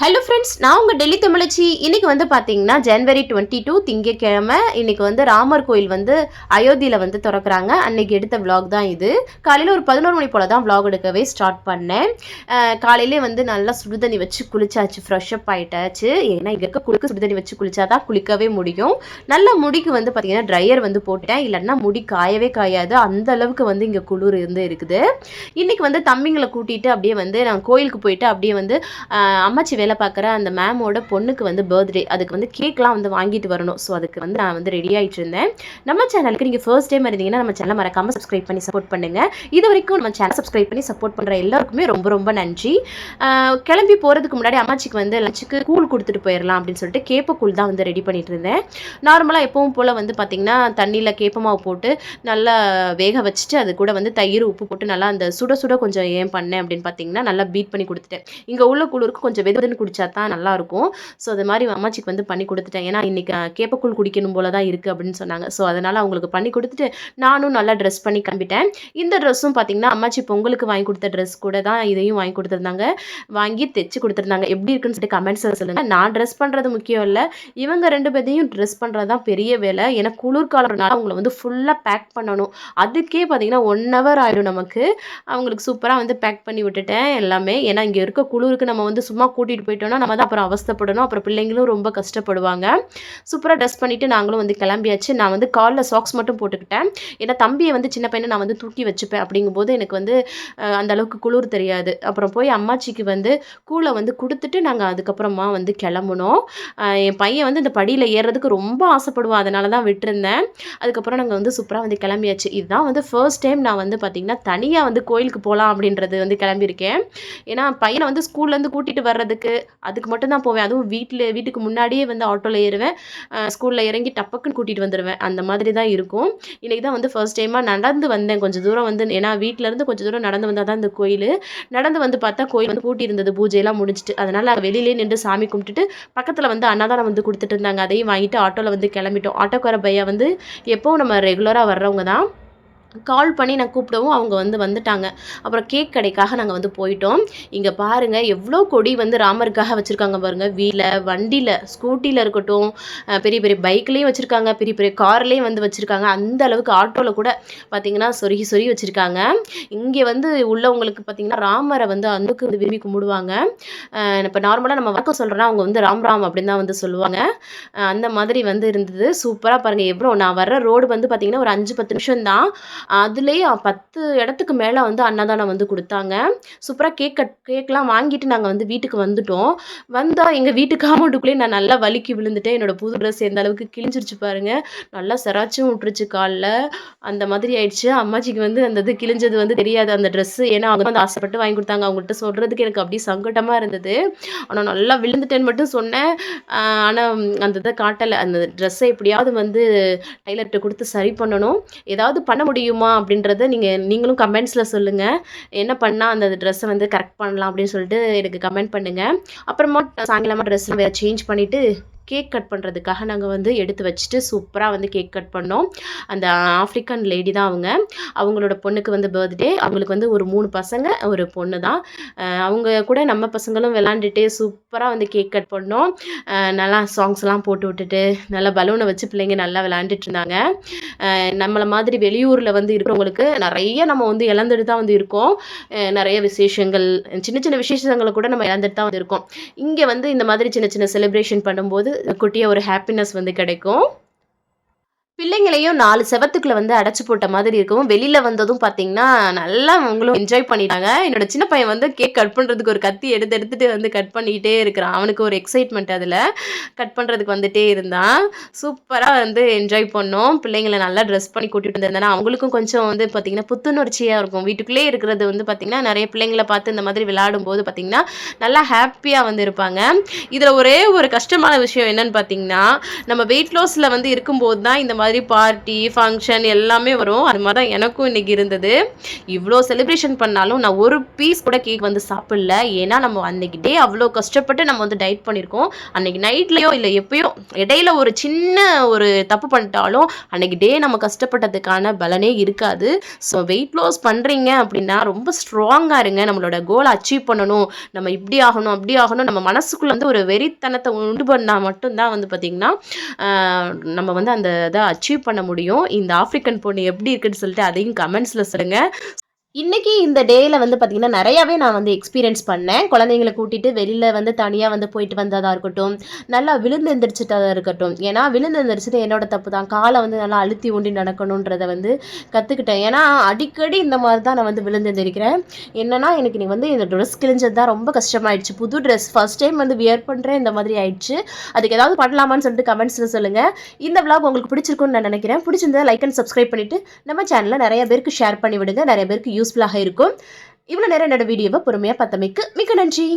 Hello friends நான் உங்கள் டெல்லி தமிழச்சி. இன்றைக்கி வந்து பார்த்தீங்கன்னா ஜனவரி டுவெண்ட்டி டூ திங்கக்கிழமை இன்னைக்கு வந்து ராமர் கோயில் வந்து அயோத்தியில் வந்து திறக்கிறாங்க. அன்றைக்கி எடுத்த விலாக் தான் இது. காலையில் ஒரு பதினோரு மணி போல் தான் விலாக் எடுக்கவே ஸ்டார்ட் பண்ணேன். காலையிலே வந்து நல்லா சுடுதண்ணி வச்சு குளிச்சாச்சு ஃப்ரெஷ் அப் ஆகிட்டாச்சு ஏன்னா இங்கே இருக்க குளிக்க சுடுதண்ணி வச்சு குளிச்சா தான் குளிக்கவே முடியும். நல்ல முடிக்கு வந்து பார்த்திங்கன்னா ட்ரையர் வந்து போட்டேன். இல்லைன்னா முடி காயவே காயாது. அந்த அளவுக்கு வந்து இங்கே குளிர் இருந்து இருக்குது. இன்றைக்கி வந்து தம்பிங்களை கூட்டிகிட்டு அப்படியே வந்து நான் கோயிலுக்கு போயிட்டு அப்படியே வந்து அம்மாச்சி வேலை பார்க்குற அந்த மேமோட பொண்ணுக்கு வந்து பர்த்டே அதுக்கு வந்து கேக்லாம் வந்து வாங்கிட்டு வரணும். ஸோ அதுக்கு வந்து நான் வந்து ரெடி ஆகிட்டு இருந்தேன். நம்ம சேனலுக்கு நீங்கள் ஃபர்ஸ்ட் டைம் இருந்தீங்கன்னா நம்ம சேனல் மறக்காமல் சப்ஸ்கிரைப் பண்ணி சப்போர்ட் பண்ணுங்கள் இது வரைக்கும் நம்ம சேனல் சப்ஸ்கிரைப் பண்ணி சப்போர்ட் பண்ணுற எல்லாருக்குமே ரொம்ப ரொம்ப நன்றி. கிளம்பி போகிறதுக்கு முன்னாடி அம்மாச்சிக்கு வந்து லஞ்சுக்கு கூழ் கொடுத்துட்டு போயிடலாம் அப்படின்னு சொல்லிட்டு கேப்ப கூழ் தான் வந்து ரெடி பண்ணிட்டு இருந்தேன். நார்மலாக எப்பவும் போல் வந்து பார்த்திங்கன்னா தண்ணியில் கேப்ப மாவு போட்டு நல்லா வேக வச்சுட்டு அது கூட வந்து தயிர் உப்பு போட்டு நல்லா அந்த சுட சுட கொஞ்சம் ஏன் பண்ணேன் அப்படின்னு பார்த்தீங்கன்னா நல்லா பீட் பண்ணி கொடுத்துட்டேன். இங்கே உள்ள குளிருக்கு கொஞ்சம் வெது வெதுன்னு குடிச்சா தான் நல்லாயிருக்கும். ஸோ அது மாதிரி அம்மாச்சிக்கு வந்து பண்ணி கொடுத்துட்டேன். ஏன்னா இன்றைக்கி கேப்பக்கூழ் குடிக்கணும் போல தான் இருக்குது அப்படின்னு சொன்னாங்க. ஸோ அதனால் அவங்களுக்கு பண்ணி கொடுத்துட்டு நானும் நல்லா ட்ரெஸ் பண்ணி கிளம்பிட்டேன். இந்த ட்ரெஸ்ஸும் பார்த்தீங்கன்னா அம்மாச்சி பொங்கலுக்கு வாங்கி கொடுத்த ட்ரெஸ் கூட தான் இதையும் வாங்கி கொடுத்துருந்தாங்க. வாங்கி தைச்சு கொடுத்துருந்தாங்க. எப்படி இருக்குன்னு சொல்லிட்டு கமெண்ட்ஸில் சொல்லுங்கள் நான் ட்ரெஸ் பண்ணுறது முக்கியம் இல்லை. இவங்க ரெண்டு பேரையும் ட்ரெஸ் பண்ணுறது தான் பெரிய வேலை. ஏன்னா குளிர்காலம்னால அவங்கள வந்து ஃபுல்லாக பேக் பண்ணணும். அதுக்கே பார்த்தீங்கன்னா ஒன் ஹவர் ஆகிடும் நமக்கு. அவங்களுக்கு சூப்பராக வந்து பேக் பண்ணி விட்டுட்டேன் எல்லாமே. ஏன்னா இங்கே இருக்க குளிருக்கு நம்ம வந்து சும்மா கூட்டிகிட்டு போயிட்டோம்னா நம்ம தான் அப்புறம் அவஸ்தப்படணும். அப்புறம் பிள்ளைங்களும் ரொம்ப கஷ்டப்படுவாங்க. சூப்பராக ட்ரெஸ் பண்ணிவிட்டு நாங்களும் வந்து கிளம்பியாச்சு. நான் வந்து காலில் சாக்ஸ் மட்டும் போட்டுக்கிட்டேன். ஏன்னா தம்பியை வந்து சின்ன பையனை நான் வந்து தூக்கி வச்சுப்பேன் அப்படிங்கும்போது எனக்கு வந்து அந்த அளவுக்கு குளிர் தெரியாது. அப்புறம் போய் அம்மாச்சிக்கு வந்து கூலை வந்து கொடுத்துட்டு நாங்கள் அதுக்கப்புறமா வந்து கிளம்புனோம். என் பையன் வந்து இந்த படியில் ஏறுறதுக்கு ரொம்ப ஆசைப்படுவான். அதனால தான் விட்டுருந்தேன். அதுக்கப்புறம் நாங்கள் வந்து சூப்பராக வந்து கிளம்பியாச்சு. இதுதான் வந்து ஃபர்ஸ்ட் டைம் நான் வந்து பார்த்திங்கன்னா தனியாக வந்து கோயிலுக்கு போகலாம் அப்படின்றது வந்து கிளம்பியிருக்கேன். ஏன்னா பையனை வந்து ஸ்கூல்லேருந்து கூட்டிகிட்டு வர்றதுக்கு அதுக்கு மட்டும் தான் போவேன். அதுவும் வீட்டில் வீட்டுக்கு முன்னாடியே வந்து ஆட்டோவில் ஏறுவேன். ஸ்கூலில் இறங்கி டப்பக்குன்னு கூட்டிகிட்டு வந்துடுவேன் அந்த மாதிரி தான் இருக்கும். இன்றைக்கி தான் வந்து ஃபர்ஸ்ட் டைமாக நடந்து வந்தேன். கொஞ்சம் தூரம் வந்து ஏன்னா வீட்டிலேருந்து கொஞ்சம் தூரம் நடந்து வந்தால் தான் இந்த கோயில். நடந்து வந்து பார்த்தா கோயில் வந்து பூட்டி இருந்தது. பூஜையெல்லாம் முடிஞ்சிட்டு. அதனால் நாங்கள் வெளியிலே நின்று சாமி கும்பிட்டுட்டு பக்கத்தில் வந்து அன்னதானம் வந்து கொடுத்துட்டு இருந்தாங்க. அதையும் வாங்கிட்டு ஆட்டோவில் வந்து கிளம்பிட்டோம். ஆட்டோக்கார பையா வந்து எப்போவும் நம்ம ரெகுலராக வர்றவங்க தான். கால் பண்ணி நான் கூப்பிடவும் அவங்க வந்து வந்துட்டாங்க. அப்புறம் கேக் கடைக்காக நாங்கள் வந்து போயிட்டோம். இங்கே பாருங்கள் எவ்வளோ கொடி வந்து ராமருக்காக வச்சுருக்காங்க பாருங்கள் வீல வண்டியில் ஸ்கூட்டியில் இருக்கட்டும் பெரிய பெரிய பைக்லேயும் வச்சுருக்காங்க பெரிய பெரிய கார்லேயும் வந்து வச்சுருக்காங்க. அந்த அளவுக்கு ஆட்டோவில் கூட பார்த்திங்கன்னா சொருகி சொருகி வச்சுருக்காங்க. இங்கே வந்து உள்ளவங்களுக்கு பார்த்தீங்கன்னா ராமரை வந்து அந்துக்கு வந்து விரும்பி கும்பிடுவாங்க. இப்போ நார்மலாக நம்ம வணக்கம் சொல்கிறோன்னா அவங்க வந்து ராம் ராம் அப்படின்னு தான் வந்து சொல்லுவாங்க. அந்த மாதிரி வந்து இருந்தது. சூப்பராக பாருங்கள் எவ்வளோ நான் வர்ற ரோடு வந்து பார்த்திங்கன்னா ஒரு அஞ்சு பத்து நிமிஷம் தான் அதுலேயே பத்து இடத்துக்கு மேலே வந்து அன்னதானம் வந்து கொடுத்தாங்க. சூப்பராக கேக் கட் கேக்லாம் வாங்கிட்டு நாங்கள் வந்து வீட்டுக்கு வந்துட்டோம். வந்தால் எங்கள் வீட்டு காம்பவுண்டுக்குள்ளேயே நான் நல்லா வலிக்கி விழுந்துட்டேன். என்னோட புது ட்ரெஸ் எந்த அளவுக்கு கிழிஞ்சிருச்சு பாருங்கள் நல்லா செராச்சும் விட்டுருச்சு காலில். அந்த மாதிரி ஆயிடுச்சு. அம்மாச்சிக்கு வந்து அந்த இது கிழிஞ்சது வந்து தெரியாது அந்த ட்ரெஸ்ஸு ஏன்னா அவங்க வந்து ஆசைப்பட்டு வாங்கி கொடுத்தாங்க. அவங்கள்ட்ட சொல்கிறதுக்கு எனக்கு அப்படியே சங்கடமாக இருந்தது. ஆனால் நல்லா விழுந்துட்டேன்னு மட்டும் சொன்னேன். ஆனால் அந்த இதை காட்டலை. அந்த ட்ரெஸ்ஸை எப்படியாவது வந்து டைலர்கிட்ட கொடுத்து சரி பண்ணணும். ஏதாவது பண்ண முடியும். அப்படின்றத நீங்கள் நீங்களும் கமெண்ட்ஸில் சொல்லுங்கள் என்ன பண்ணால் அந்த ட்ரெஸ்ஸை வந்து கரெக்ட் பண்ணலாம் அப்படின்னு சொல்லிட்டு எனக்கு கமெண்ட் பண்ணுங்கள் அப்புறமா சாயங்காலமாக ட்ரெஸ்லாம் வேறு சேஞ்ச் பண்ணிவிட்டு கேக் கட் பண்ணுறதுக்காக நாங்கள் வந்து எடுத்து வச்சுட்டு சூப்பராக வந்து கேக் கட் பண்ணோம். அந்த ஆஃப்ரிக்கன் லேடி தான் அவங்க. அவங்களோட பொண்ணுக்கு வந்து பர்த்டே அவங்களுக்கு வந்து ஒரு மூணு பசங்க ஒரு பொண்ணு தான். அவங்க கூட நம்ம பசங்களும் விளாண்டுட்டு சூப்பராக வந்து கேக் கட் பண்ணோம். நல்லா சாங்ஸ்லாம் போட்டு விட்டுட்டு நல்லா பலூனை வச்சு பிள்ளைங்க நல்லா விளாண்டுட்டு இருந்தாங்க. நம்மளை மாதிரி வெளியூரில் வந்து இருக்கிறவங்களுக்கு நிறைய நம்ம வந்து இழந்துட்டு தான் வந்து இருக்கோம். நிறைய விசேஷங்கள் சின்ன சின்ன விசேஷங்களை கூட நம்ம இழந்துட்டு தான் வந்து இருக்கோம். இங்கே வந்து இந்த மாதிரி சின்ன சின்ன செலிப்ரேஷன் பண்ணும்போது குட்டியாக ஒரு ஹாப்பினஸ் வந்து கிடைக்கும். பிள்ளைங்களையும் நாலு செவத்துக்குள்ள வந்து அடைச்சு போட்ட மாதிரி இருக்கும் வெளியில வந்ததும் பாத்தீங்கன்னா நல்லா அவங்களும் என்ஜாய் பண்ணிட்டாங்க. என்னோட சின்ன பையன் வந்து கேக் கட் பண்ணுறதுக்கு ஒரு கத்தி எடுத்து எடுத்துட்டு வந்து கட் பண்ணிக்கிட்டே இருக்கிறான். அவனுக்கு ஒரு எக்ஸைட்மெண்ட் அதில். கட் பண்ணுறதுக்கு வந்துட்டே இருந்தான். சூப்பராக வந்து என்ஜாய் பண்ணோம். பிள்ளைங்களை நல்லா ட்ரெஸ் பண்ணி கூட்டிட்டு வந்திருந்தேன்னா அவங்களுக்கும் கொஞ்சம் வந்து பாத்தீங்கன்னா புத்துணர்ச்சியாக இருக்கும். வீட்டுக்குள்ளே இருக்கிறது வந்து பார்த்திங்கன்னா நிறைய பிள்ளைங்களை பார்த்து இந்த மாதிரி விளையாடும் போது பார்த்திங்கன்னா நல்லா ஹாப்பியாக வந்து இருப்பாங்க. இதில் ஒரே ஒரு கஷ்டமான விஷயம் என்னன்னு பார்த்தீங்கன்னா நம்ம வெயிட் லாஸ்ல வந்து இருக்கும்போது தான் இந்த மாதிரி பார்ட்டி ஃபங்க்ஷன் எல்லாமே வரும். அது மாதிரி தான் எனக்கும் இன்னைக்கு இருந்தது. இவ்வளோ செலிப்ரேஷன் பண்ணாலும் நான் ஒரு பீஸ் கூட கேக் வந்து சாப்பிடல. ஏன்னா நம்ம அன்னைக்கு டே அவ்வளோ கஷ்டப்பட்டு நம்ம வந்து டயட் பண்ணியிருக்கோம். அன்னைக்கு நைட்லேயோ இல்லை எப்பயோ இடையில ஒரு சின்ன ஒரு தப்பு பண்ணிட்டாலும் அன்னைக்கு டே நம்ம கஷ்டப்பட்டதுக்கான பலனே இருக்காது. ஸோ வெயிட் லாஸ் பண்ணுறீங்க அப்படின்னா ரொம்ப ஸ்ட்ராங்காக இருங்க. நம்மளோட கோலை அச்சீவ் பண்ணணும். நம்ம இப்படி ஆகணும் அப்படி ஆகணும். நம்ம மனசுக்குள்ள வந்து ஒரு வெறித்தனத்தை உண்டு பண்ணால் மட்டும்தான் வந்து பார்த்திங்கன்னா நம்ம வந்து அந்த இதை அச்சீவ் பண்ண முடியும். இந்த ஆஃப்ரிக்கன் பொண்ணு எப்படி இருக்குன்னு சொல்லிட்டு அதையும் கமெண்ட்ஸில் சொல்லுங்கள் இன்றைக்கி இந்த டேயில் வந்து பார்த்திங்கன்னா நிறையாவே நான் வந்து எக்ஸ்பீரியன்ஸ் பண்ணேன். குழந்தைங்களை கூட்டிகிட்டு வெளியில் வந்து தனியாக வந்து போயிட்டு வந்ததாக இருக்கட்டும் நல்லா விழுந்து எந்திரிச்சிட்டதாக இருக்கட்டும். ஏன்னா விழுந்து எந்திரிச்சது என்னோட தப்பு தான் காலை வந்து நல்லா அழுத்தி ஊண்டி நடக்கணுன்றதை வந்து கற்றுக்கிட்டேன் ஏன்னா அடிக்கடி இந்த மாதிரி தான் நான் வந்து விழுந்து எந்திரிக்கிறேன். என்னென்னா எனக்கு நீ வந்து இந்த ட்ரெஸ் கிழிஞ்சது தான் ரொம்ப கஷ்டமாயிடுச்சு. புது ட்ரெஸ் ஃபர்ஸ்ட் டைம் வந்து வியர் பண்ணுறேன் இந்த மாதிரி ஆயிடுச்சு. அதுக்கு ஏதாவது பண்ணலாமான்னு சொல்லிட்டு கமெண்ட்ஸில் சொல்லுங்கள் இந்த விளாக் உங்களுக்கு பிடிச்சிருக்கும்னு நான் நினைக்கிறேன். பிடிச்சிருந்தா லைக் அண்ட் சப்ஸ்கிரைப் பண்ணிவிட்டு நம்ம சேனலில் நிறைய பேருக்கு ஷேர் பண்ணி விடுங்க நிறைய பேருக்கு யூஸ் யூஸ்ஃபுல்லாக இருக்கும். இவ்வளோ நேரம் என்னோட வீடியோவை பொறுமையாக பார்த்தமைக்கு மிக்க நன்றி.